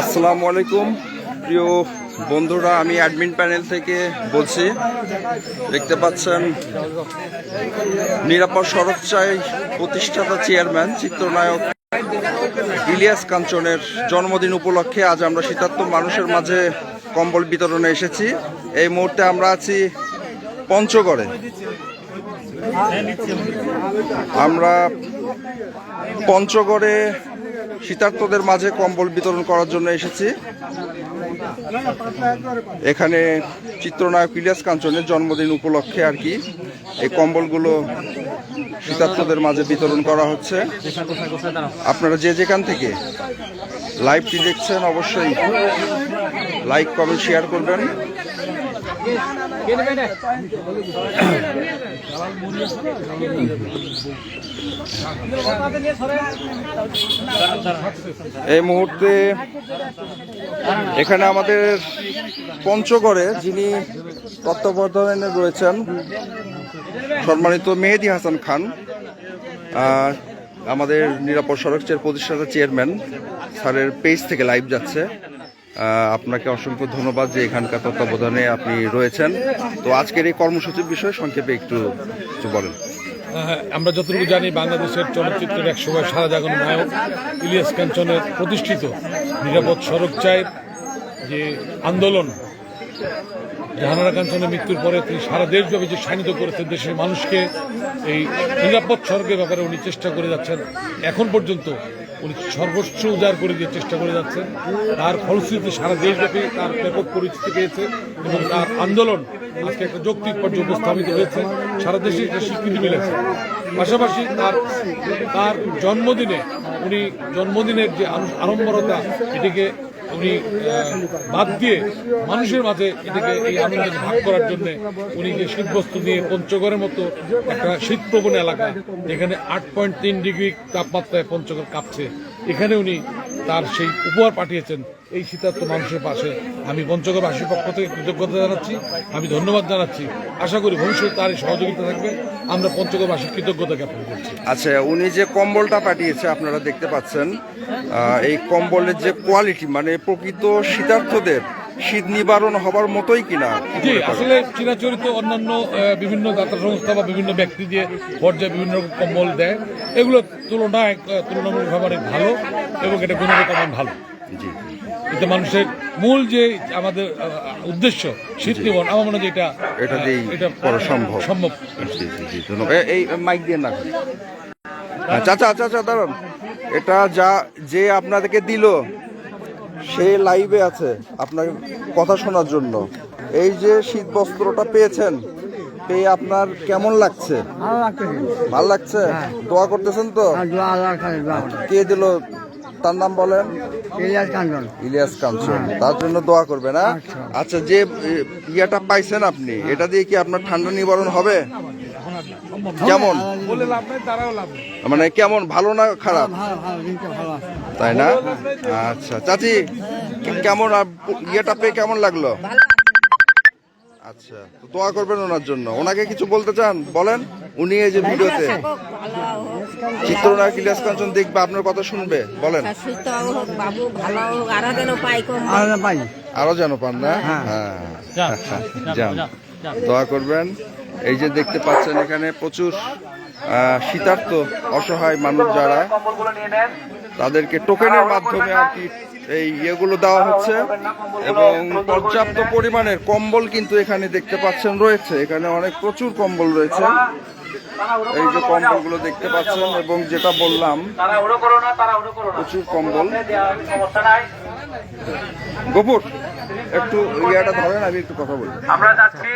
আসসালামু আলাইকুম। প্রিয় বন্ধুরা, আমি অ্যাডমিন প্যানেল থেকে বলছি, দেখতে পাচ্ছেন নিরাপদ সড়ক চাই প্রতিষ্ঠাতা চেয়ারম্যান, চিত্রনায়ক ইলিয়াস কাঞ্চনের জন্মদিন উপলক্ষে আজ আমরা শীতার্থ মানুষের মাঝে কম্বল বিতরণে এসেছি। এই মুহূর্তে আমরা আছি পঞ্চগড়ে। আমরা পঞ্চগড়ে শীতার্থদের মাঝে কম্বল বিতরণ করার জন্য এসেছি এখানে চিত্রনায়ক ইলিয়াস কাঞ্চনের জন্মদিন উপলক্ষে আর কি এই কম্বলগুলো শীতার্থদের মাঝে বিতরণ করা হচ্ছে আপনারা যে যেখান থেকে লাইভটি দেখছেন অবশ্যই লাইক কমেন্ট শেয়ার করবেন এই মুহূর্তে এখানে আমাদের পঞ্চগড়ে যিনি তত্ত্বাবধানে রয়েছেন, সম্মানিত মেহেদি হাসান খান আমাদের নিরাপদ সড়কের প্রতিষ্ঠাতা চেয়ারম্যান, স্যারের পেজ থেকে লাইভ যাচ্ছে। আপনাকে অসংখ্য ধন্যবাদ যে এখানকার তত্ত্বাবধানে আপনি রয়েছেন। তো আজকের এই কর্মসূচির বিষয়ে সংক্ষেপে একটু বলেন। আমরা যতটুকু জানি বাংলাদেশের চলচ্চিত্রের এক সময় সারা জাগানো নায়ক ইলিয়াস কাঞ্চনের প্রতিষ্ঠিত নিরাপদ সড়ক চায়ের যে আন্দোলন। জাহানারা কাঞ্চনের মৃত্যুর পরে তিনি সারা দেশব্যাপী যে শানিত করেছেন দেশের মানুষকে, এই নিরাপদ সড়কের ব্যাপারে উনি চেষ্টা করে যাচ্ছেন। এখন পর্যন্ত উনি সর্বোচ্চ উজাড় করে দিয়ে চেষ্টা করে যাচ্ছেন। তার ফলশ্রুতিতে সারা দেশব্যাপী তার ব্যাপক পরিচিতি পেয়েছে এবং তার আন্দোলন আজকে একটা যৌক্তিক পর্যায়ে উপস্থাপিত হয়েছে। সারা দেশে একটা স্বীকৃতি মিলেছে। পাশাপাশি তার তার জন্মদিনে উনি জন্মদিনের যে আড়ম্বরতা, এটিকে উনি বাদ দিয়ে মানুষের মাঝে এটাকে এই আনন্দ ভাগ করার জন্য উনি যে শীতবস্ত্র নিয়ে পঞ্চগড়ের মতো একটা শীতপ্রবণ এলাকা, যেখানে আট পয়েন্ট তিন ডিগ্রি তাপমাত্রায় পঞ্চগড় কাঁপছে, এখানে উনি তার সেই উপহার পাঠিয়েছেন এই শীতার্থ মানুষের পাশে। আমি পঞ্চগড়বাসীর পক্ষ থেকে কৃতজ্ঞতা জানাচ্ছি, আমি ধন্যবাদ জানাচ্ছি। আশা করি ভবিষ্যতে তার এই সহযোগিতা থাকবে। আমরা পঞ্চগড়বাসীর কৃতজ্ঞতা জ্ঞাপন করছি। আচ্ছা উনি যে কম্বলটা পাঠিয়েছে, আপনারা দেখতে পাচ্ছেন এই কম্বলের যে কোয়ালিটি মানে প্রকৃত শীতার্থদের শীত নিবারণ হবার মতোই কিনা? জি আসলে চিরাচরিত অন্যান্য বিভিন্ন দাতা সংস্থা বা বিভিন্ন ব্যক্তি দিয়ে পর্যায়ে বিভিন্ন রকম কম্বল দেয় এগুলো তুলনায় তুলনামূলকভাবে অনেক ভালো এবং এটা গুণগত মান ভালো। জি। এতে মানুষের মূল যে আমাদের উদ্দেশ্য শীত নিবন আমার মনে হয় যে এটা এটা এটা সম্ভব। সম্ভব। এই মাইক দিয়ে না। চাচা চাচা দাঁড়ান। এটা যা যে আপনাদেরকে দিল সে লাইভে আছে আপনার কথা শোনার জন্য। এই যে শীত বস্ত্রটা পেয়েছেন পেয়ে আপনার কেমন লাগছে? ভালো লাগছে। দোয়া করতেছেন তো? করি। কে দিল? তার নাম বলেন? ইলিয়াস কাঞ্চন। ইলিয়াস কাঞ্চন। তার জন্য দোয়া করবে না আচ্ছা। আচ্ছা যে ইয়েটা পাইছেন আপনি এটা দিয়ে কি আপনার ঠান্ডা নিবারণ হবে? কেমন? বলে লাভ নেই তারাও লাভ মানে কেমন ভালো না খারাপ? দিনটা ভালো আছে। তাই না? আচ্ছা চাচি কেমন ইয়েটা পেয়ে কেমন লাগল? আচ্ছা তো দোয়া করবেন ওনার জন্য। ওনাকে কিছু বলতে চান? বলেন উনি এই যে ভিডিওতে চিত্রনায়ক ইলিয়াস কাঞ্চন দেখবে আপনার কথা শুনবে। বলেন। আরও যেন পান না? হ্যাঁ। হ্যাঁ। দোয়া করবেন। এই যে দেখতে পাচ্ছেন এখানে প্রচুর শীতার্থ, অসহায় মানুষ যারা, তাদেরকে টোকেনের মাধ্যমে আর কি এই ইয়েগুলো দেওয়া হচ্ছে এবং পর্যাপ্ত পরিমাণের কম্বল কিন্তু এখানে দেখতে পাচ্ছেন রয়েছে। এখানে অনেক প্রচুর কম্বল রয়েছে। এই যে কম্বলগুলো দেখতে পাচ্ছেন এবং যেটা বললাম, প্রচুর কম্বল। গোপুর, একটু ইয়াটা ধরেন, আমি একটু কথা বলি। আমরা যাচ্ছি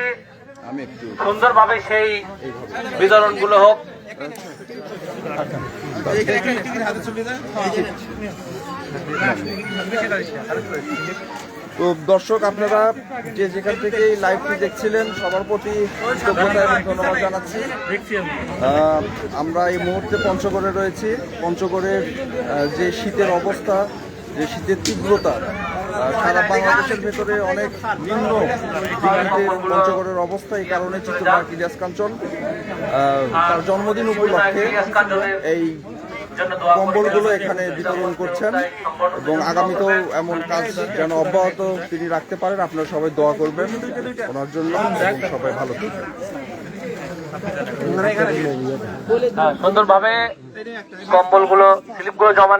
সুন্দরভাবে সেই বিতরণগুলো হোক। তো দর্শক আপনারা যে যেখান থেকে লাইভটি দেখছিলেন সবার প্রতি কৃতজ্ঞতা এবং ধন্যবাদ জানাচ্ছি। আমরা এই মুহূর্তে পঞ্চগড়ে রয়েছি। পঞ্চগড়ের যে শীতের অবস্থা যে শীতের তীব্রতা সারা বাংলাদেশের ভেতরে অনেক নিম্ন পঞ্চগড়ের অবস্থা এই কারণে কাঞ্চন তার জন্মদিন উপলক্ষে এই কম্বলগুলো এখানে বিতরণ করছেন এবং আগামীতেও এমন কাজ যেন অব্যাহত তিনি রাখতে পারেন। আপনারা সবাই দোয়া করবেন ওনার জন্য সবাই ভালো থাকবেন। হ্যাঁ, সুন্দরভাবে কম্বলগুলো স্লিপগুলো জমা